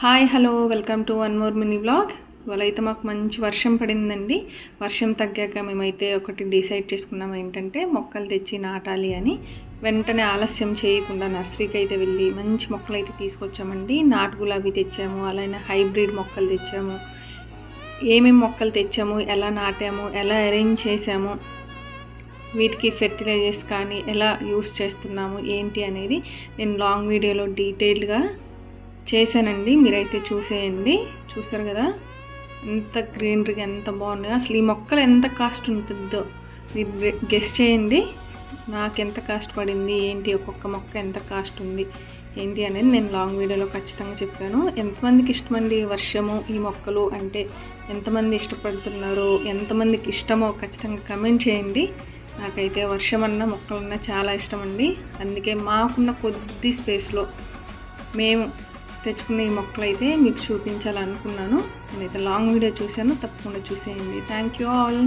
Hi hello welcome to one more mini vlog ఇవాళ అయితే మాకు మంచి వర్షం పడిందండి. వర్షం తగ్గాక మేమైతే ఒకటి డిసైడ్ చేసుకున్నాం ఏంటంటే మొక్కలు తెచ్చి నాటాలి అని. వెంటనే ఆలస్యం చేయకుండా నర్సరీకి అయితే వెళ్ళి మంచి మొక్కలు అయితే తీసుకొచ్చామండి. నాటు గులాబీ తెచ్చాము అలానే హైబ్రిడ్ మొక్కలు తెచ్చాము. ఏమేమి మొక్కలు తెచ్చాము ఎలా నాటాము ఎలా అరేంజ్ చేసాము వీటికి ఫెర్టిలైజర్స్ కానీ ఎలా యూస్ చేస్తున్నాము ఏంటి అనేది నేను లాంగ్ వీడియోలో డీటెయిల్గా చేశానండి. మీరైతే చూసేయండి. చూసారు కదా? ఎంత గ్రీనరీగా ఎంత బాగున్నాయో అసలు ఈ మొక్కలు ఎంత కాస్ట్ ఉంటుందో. మీరు గెస్ట్ చేయండి. నాకు ఎంత కాస్ట్ పడింది? ఏంటి ఒక్కొక్క మొక్క ఎంత కాస్ట్ ఉంది? ఏంటి అనేది నేను లాంగ్ వీడియోలో ఖచ్చితంగా చెప్పాను. ఎంతమందికి ఇష్టమండి వర్షము ఈ మొక్కలు? అంటే ఎంతమంది ఇష్టపడుతున్నారు? ఎంతమందికి ఇష్టమో ఖచ్చితంగా కమెంట్ చేయండి. నాకైతే వర్షం అన్న మొక్కలన్నా చాలా ఇష్టం అండి అందుకే మాకున్న కొద్ది స్పేస్లో మేము తెచ్చుకున్న ఈ మొక్కలు అయితే మీకు చూపించాలనుకున్నాను. నేనైతే లాంగ్ వీడియో చూశాను. తప్పకుండా చూసేయండి. Thank you all